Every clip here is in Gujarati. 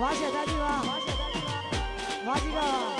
વાજે દાદી વાહ વાજીગા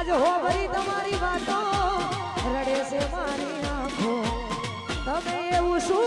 આજ હોભરી તમારી વાતો. રડે છે મારી આંખો. તમે એવું શું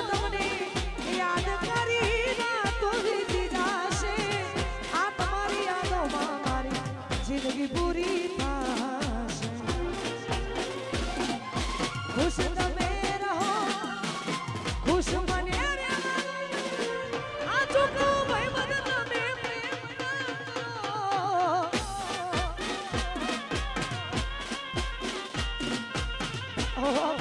જિંદગી પૂરી થશે ખુશ તમે રહો ખુશ મને Oh, oh, oh.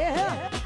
yeah.